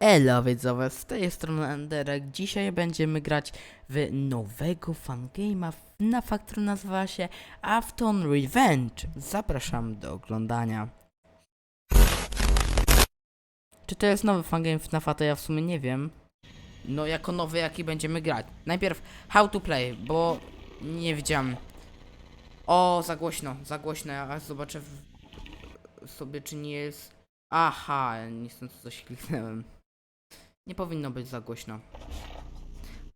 Elo widzowie, z tej strony Enderek. Dzisiaj będziemy grać w nowego fangame'a na fakt, który nazywa się Afton Revenge. Zapraszam do oglądania. Czy to jest nowy fangame FNAFa, to ja w sumie nie wiem. No jako nowy, jaki będziemy grać. Najpierw how to play, bo nie widziałem. O, za głośno, za głośno, ja zobaczę w... sobie czy nie jest... Aha, niestety coś kliknąłem. Nie powinno być za głośno.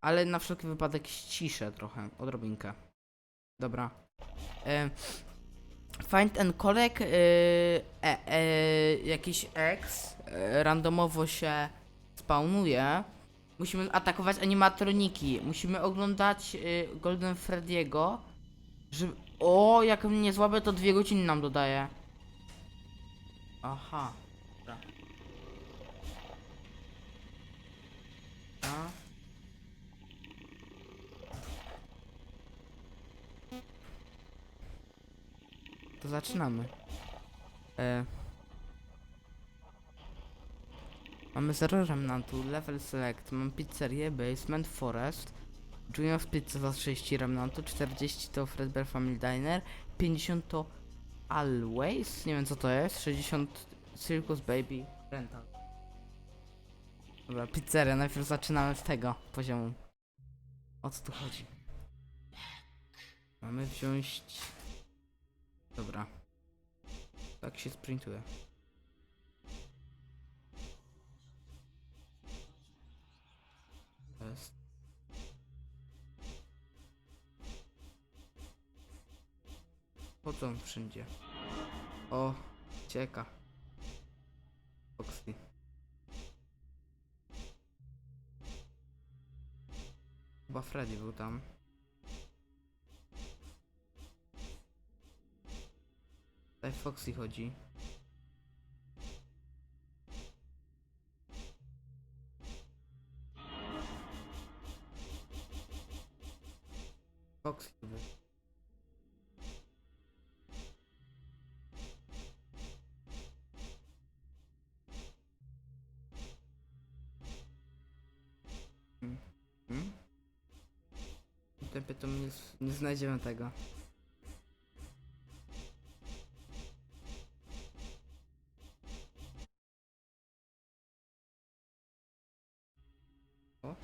Ale na wszelki wypadek ściszę trochę, odrobinkę. Dobra. E, find and collect e, e, e, jakiś X e, randomowo się spawnuje. Musimy atakować animatroniki. Musimy oglądać e, Golden Freddy'ego. Żeby... O, jak mnie złapie, to dwie godziny nam dodaje. Aha. Dobra. A. To zaczynamy. E. Mamy 0 remnantu, level select, mam pizzerię, basement, forest, Junior's Pizza za 30 remnantu, 40 to Fredbear Family Diner, 50 to Always, nie wiem co to jest, 60 Circus Baby Rental. Dobra, pizzeria, najpierw zaczynamy z tego poziomu. O co tu chodzi? Mamy wziąć... Dobra. Tak się sprintuje. Jest... Chodzą wszędzie. O, cieka. Foxy. Chyba Freddy był tam. Tutaj Foxy chodzi. Znajdziemy tego. O.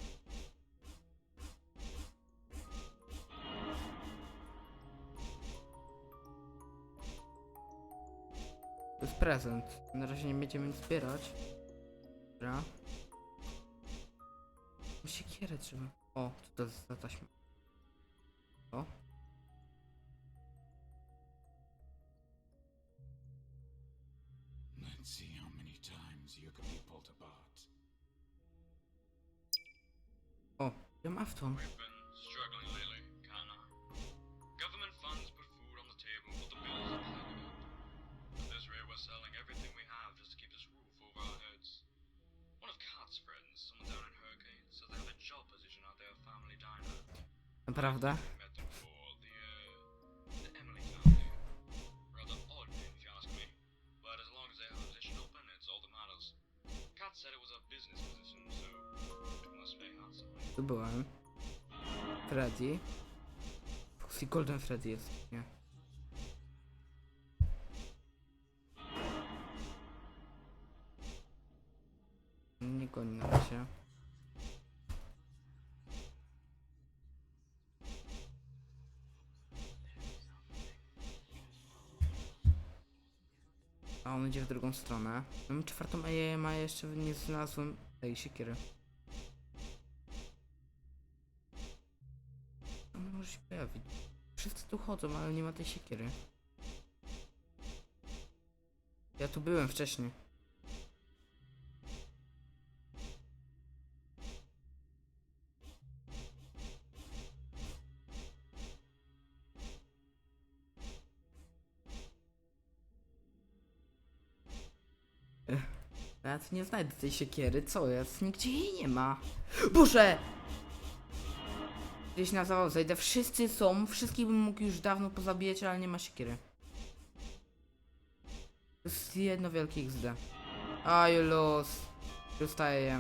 To jest prezent. Na razie nie będziemy nic zbierać. Dobra. Siekierę trzeba. O, co to jest za taśma? Handsomely. Tu byłem. Freddy. Foxy Golden Freddy jest? Nie A on idzie w drugą stronę. Mam czwartą EM, a jeszcze nie znalazłem tej siekiery. On może się pojawić. Wszyscy tu chodzą, ale nie ma tej siekiery. Ja tu byłem wcześniej. Nie znajdę tej siekiery, co jest? Nigdzie jej nie ma. Boże! Gdzieś na zawał zejdę. Wszyscy są, wszystkich bym mógł już dawno pozabijać, ale nie ma siekiery. To jest jedno wielkie XD. Aj, los. Dostaję.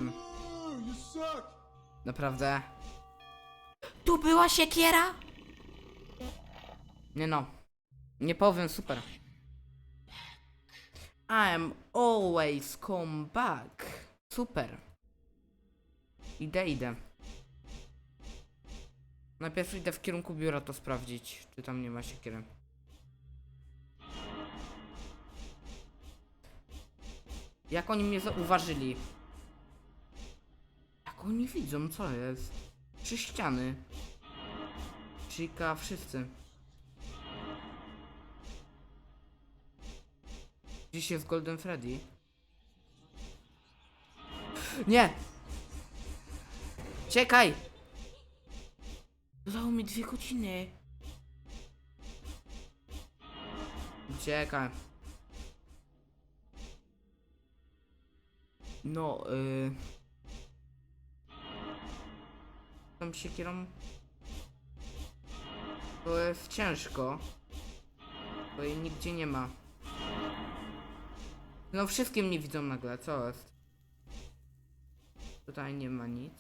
Naprawdę. Tu była siekiera? Nie no. Nie powiem, super. I'm always come back. Super. Idę, idę. Najpierw idę w kierunku biura to sprawdzić, czy tam nie ma siekiery. Jak oni mnie zauważyli? Jak oni widzą, co jest? Trzy ściany. Chica, wszyscy. Gdzieś jest Golden Freddy? Nie! Czekaj! Dało mi dwie godziny. Czekaj. No, yy... Tą siekierą... To jest ciężko. Bo jej nigdzie nie ma. No wszystkim mnie widzą nagle, co jest? Tutaj nie ma nic.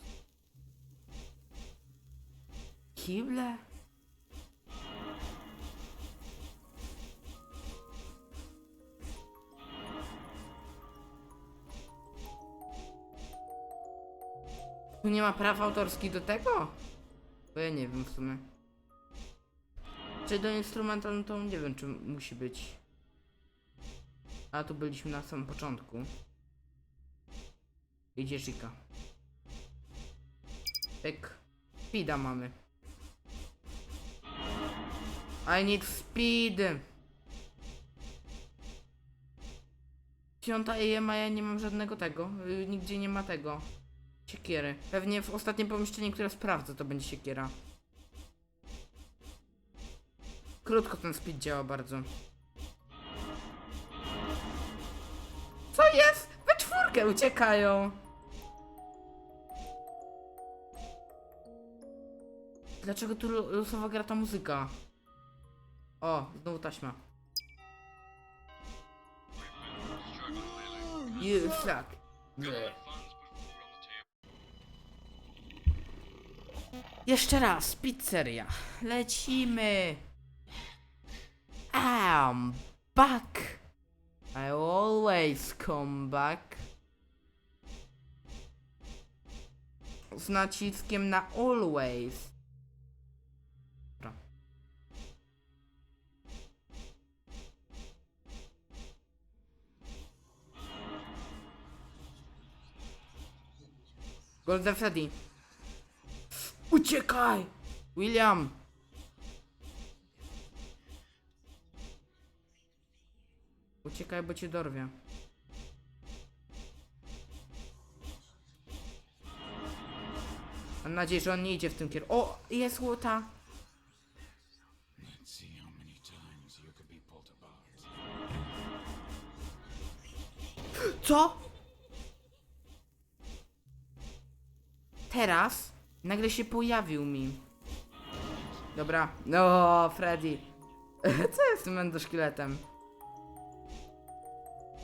Kible? Tu nie ma praw autorskich do tego? Bo ja nie wiem w sumie. Czy do instrumenta, no to nie wiem, czy musi być. A tu byliśmy na samym początku. Idzie Chica. Pyk. Speeda mamy. I need speed. Piąta AM, a ja nie mam żadnego tego. Y, Nigdzie nie ma tego. Siekiery. Pewnie w ostatnim pomieszczeniu, które sprawdzę, to będzie siekiera. Krótko ten speed działa bardzo. Co jest? We czwórkę uciekają. Dlaczego tu lo- losowo gra ta muzyka? O, znowu taśma. You suck. Table. Jeszcze raz, pizzeria. Lecimy. I'm back. I always come back. Z naciskiem na always. Golden Freddy. Uciekaj! William! Uciekaj, bo cię dorwie. Mam nadzieję, że on nie idzie w tym kierunku. O, jest łota! Co? Teraz nagle się pojawił mi. Dobra. No, Freddy. Co jest z tym endoszkieletem?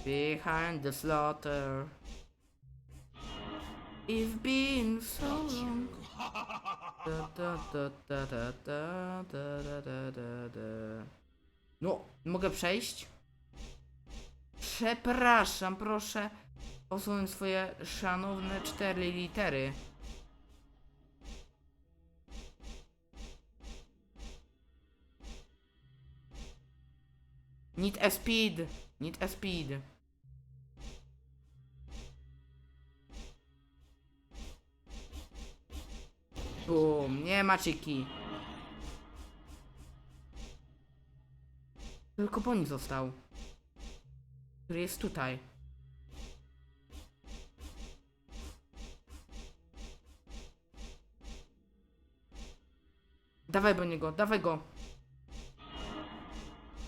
Behind the slaughter. It's been so long. Da, da, da, da, da, da, da, da, da, da, da. No, mogę przejść? Przepraszam, proszę posunąć swoje szanowne cztery litery. Need a speed. Need a speed. Bum, nie ma czyki. Tylko Bonnie został. Który jest tutaj. Dawaj bo niego, dawaj go.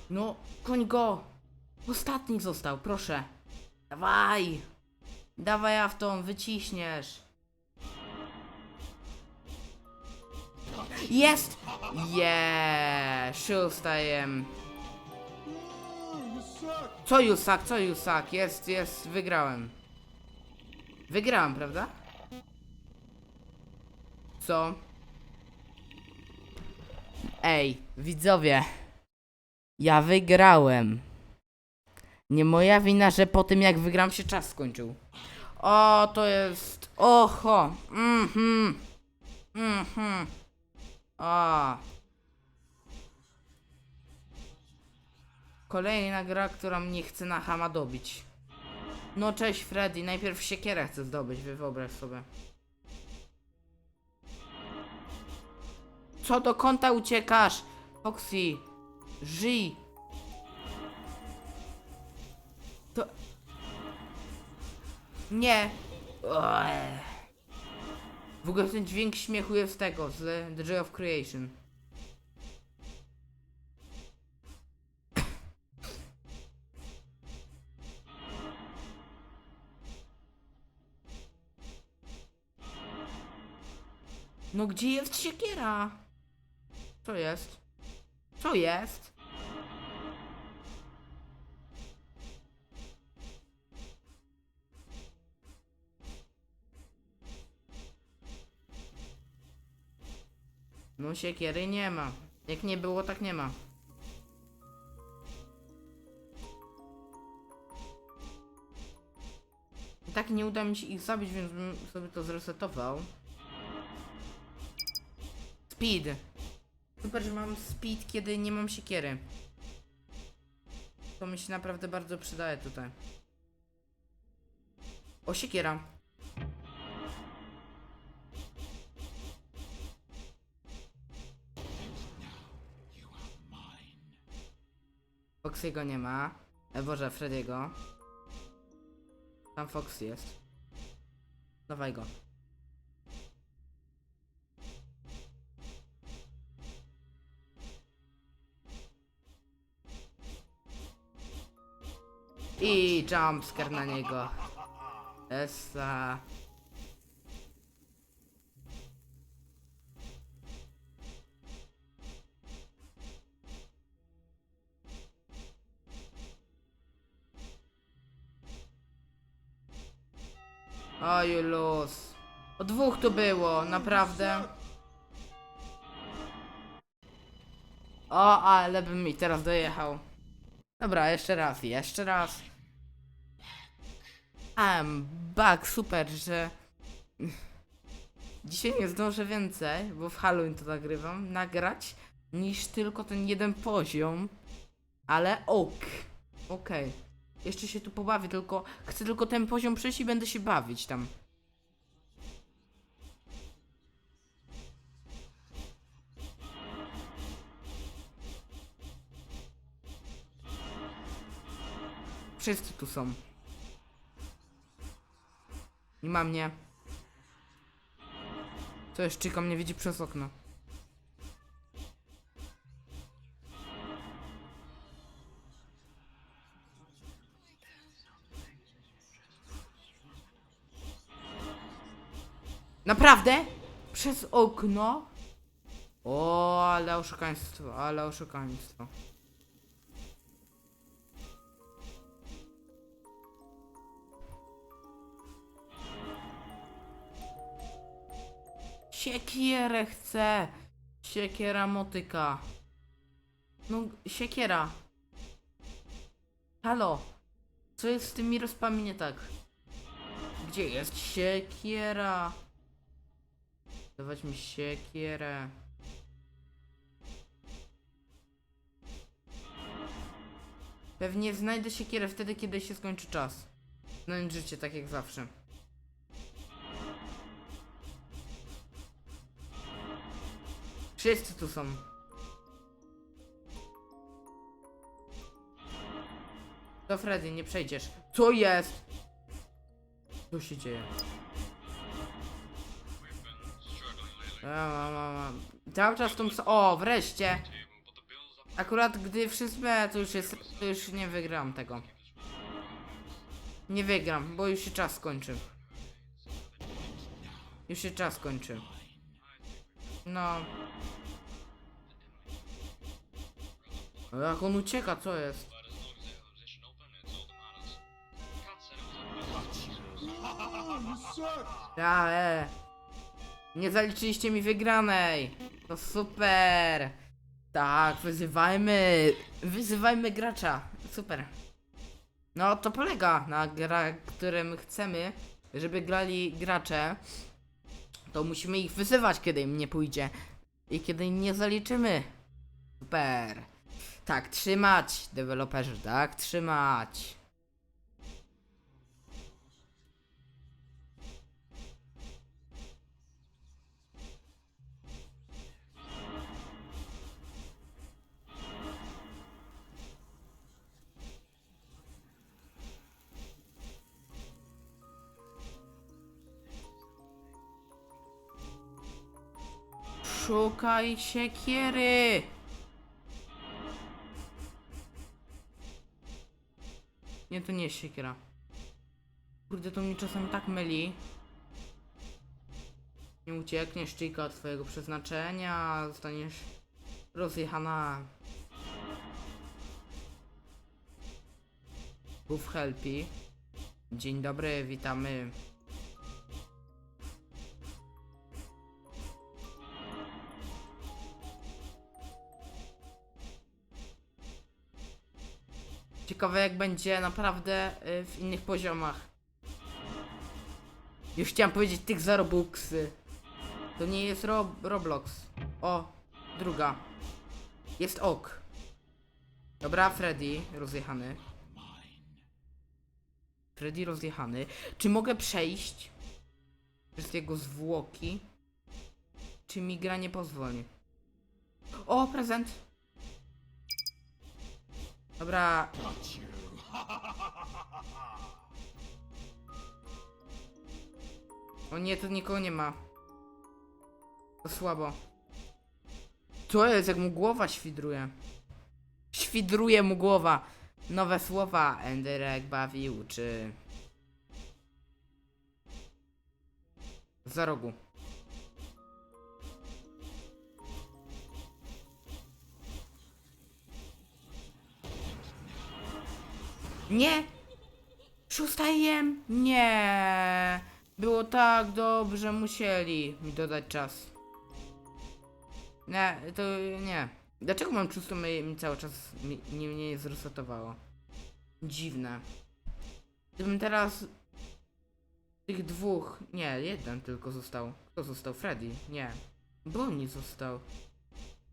No, koń go. Ostatni został, proszę. Dawaj. Dawaj Afton, wyciśniesz. Jest! Yeah, szóstajem. Co Jusak, co Jusak? Jest, jest, wygrałem. Wygrałem, prawda? Co? Ej, widzowie. Ja wygrałem. Nie moja wina, że po tym jak wygram się czas skończył. O, to jest... Oho! Mhm. Mhm. A. Kolejna gra, która mnie chce na hama dobić. No cześć Freddy, najpierw siekierę chcę zdobyć, wy wyobraź sobie. Co do kąta uciekasz? Foxy, żyj. To... Nie. W ogóle ten dźwięk śmiechu jest tego, z The Joy of Creation. No gdzie jest siekiera? Co jest? Co jest? No siekiery nie ma. Jak nie było, tak nie ma. I tak nie uda mi się ich zabić, więc bym sobie to zresetował. Speed. Super, że mam speed, kiedy nie mam siekiery. To mi się naprawdę bardzo przydaje tutaj. O, siekiera. Foxy'ego nie ma. E, Boże, Frediego. Tam Fox jest. Dawaj go. I jumpscare na niego. Esa. Oj, luz. O dwóch tu było, naprawdę. O, ale bym mi teraz dojechał. Dobra, jeszcze raz, jeszcze raz. I'm back, super, że... Dzisiaj nie zdążę więcej, bo w Halloween to nagrywam, nagrać, niż tylko ten jeden poziom. Ale ok. Okej. Jeszcze się tu pobawię, tylko chcę tylko ten poziom przejść i będę się bawić tam. Wszyscy tu są. Nie ma mnie. To jeszcze czeka mnie widzi przez okno. Naprawdę? Przez okno? O, ale oszukaństwo, ale oszukaństwo. Siekierę chcę! Siekiera motyka. No, siekiera. Halo? Co jest z tymi rozpami nie tak? Gdzie jest siekiera? Dawać mi siekierę. Pewnie znajdę siekierę wtedy, kiedy się skończy czas. Znając życie, tak jak zawsze. Wszyscy tu są. Do Freddy, nie przejdziesz. Co jest? Co się dzieje? Mam, mam, mam. Cały czas tą... O, wreszcie! Akurat gdy wszyscy... To już jest... To już nie wygram tego. Nie wygram, bo już się czas skończy. Już się czas kończy. No. O, Jak on ucieka, co jest? but Nie zaliczyliście mi wygranej. To super. Tak, wyzywajmy. Wyzywajmy gracza. Super. No to polega na gra, którym chcemy, żeby grali gracze. To musimy ich wyzywać, kiedy im nie pójdzie. I kiedy nie zaliczymy. Super. Tak, trzymać, deweloperzy, tak? Trzymać. Szukaj siekiery! Nie, to nie jest siekiera. Kurde, to mnie czasem tak myli. Nie uciekniesz, Chica, od twojego przeznaczenia, zostaniesz rozjechana. Buf Helpi. Dzień dobry, witamy. Ciekawe jak będzie naprawdę y, w innych poziomach. Już chciałem powiedzieć tych za Robuxy. To nie jest Rob Roblox. O, druga. Jest ok. Dobra, Freddy rozjechany. Freddy rozjechany. Czy mogę przejść przez jego zwłoki? Czy mi gra nie pozwoli? O, prezent! Dobra. O nie, to nikogo nie ma. To słabo. Co jest, jak mu głowa świdruje? Świdruje mu głowa. Nowe słowa. Enderek bawił, czy... Za rogu. Nie! Szósta jem? Nie! Było tak dobrze, musieli mi dodać czas. Nie, to nie. Dlaczego mam szóstą mi, mi cały czas nie mnie zresetowało? Dziwne. Gdybym teraz tych dwóch, nie, jeden tylko został. Kto został? Freddy? Nie. Bonnie został.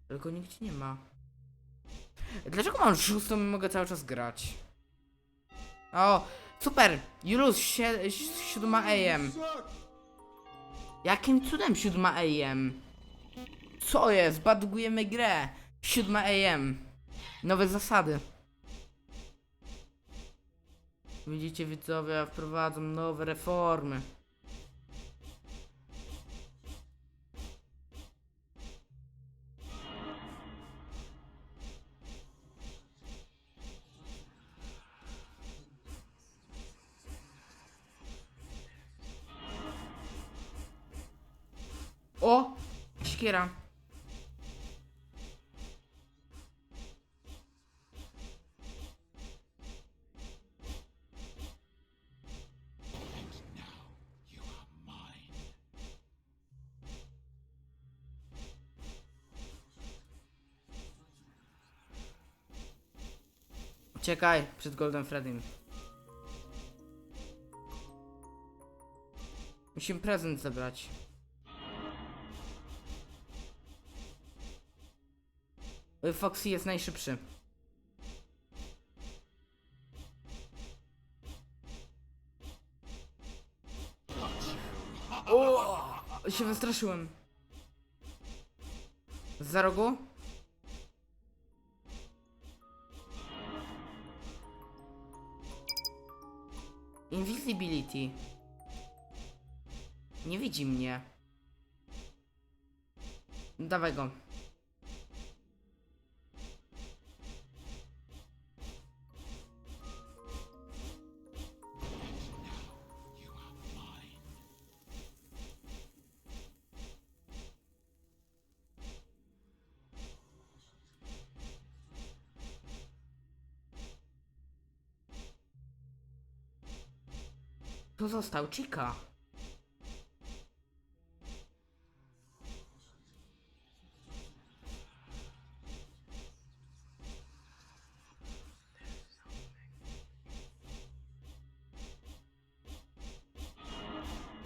Tylko nikt nie ma. Dlaczego mam szóstą i mogę cały czas grać? O, super! Julus, 7 AM. Jakim cudem 7 AM? Co jest? Badugujemy grę. 7 AM. Nowe zasady. Widzicie widzowie, wprowadzą nowe reformy. Szkiera. Uciekaj przed Golden Freddym. Musimy prezent zebrać. Foxy jest najszybszy. O, się wystraszyłem. Za rogu? Invisibility. Nie widzi mnie. Dawaj go. Kto został? Chica.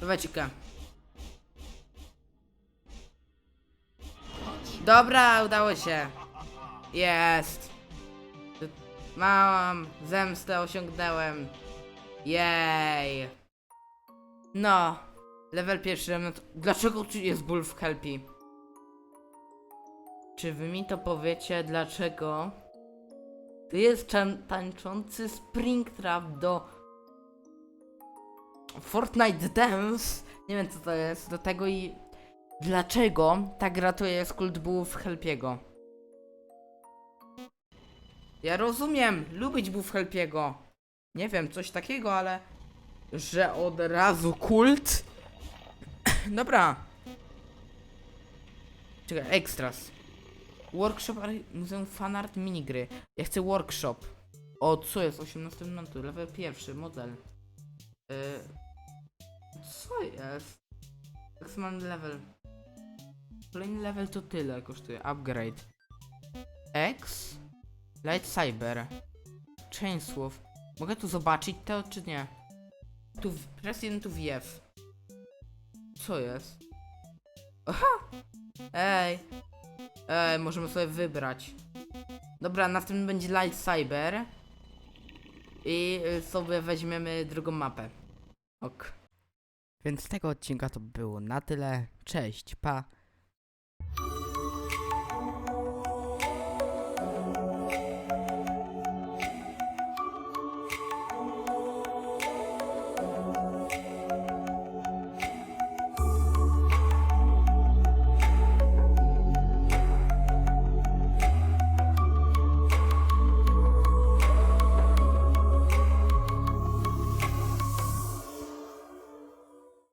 Dawaj Chica. Dobra, udało się. Jest. Mam zemstę osiągnąłem. Jej. No. Level pierwszy remnant. Dlaczego tu jest ból w helpi? Czy wy mi to powiecie, dlaczego? To jest tańczący Springtrap do Fortnite Dance. Nie wiem co to jest. Do tego i dlaczego ta gra to jest kult Helpiego. Ja rozumiem, lubić bół Helpiego. Nie wiem, coś takiego, ale że od razu kult. Dobra. Czekaj, extras. Workshop Muzeum Fanart Minigry. Ja chcę workshop. O, co jest? 18 minuty, level pierwszy, model. Yy, co jest? Maksymalny level. Kolejny level to tyle kosztuje. Upgrade. X. Lightsaber. Chainsworth. Mogę tu zobaczyć to, czy nie? Tu, w- press 1 tu wjew. Co jest? Aha! Ej! Ej, możemy sobie wybrać. Dobra, następny będzie Lightsaber. I y, sobie weźmiemy drugą mapę. Ok. Więc z tego odcinka to było na tyle. Cześć, pa.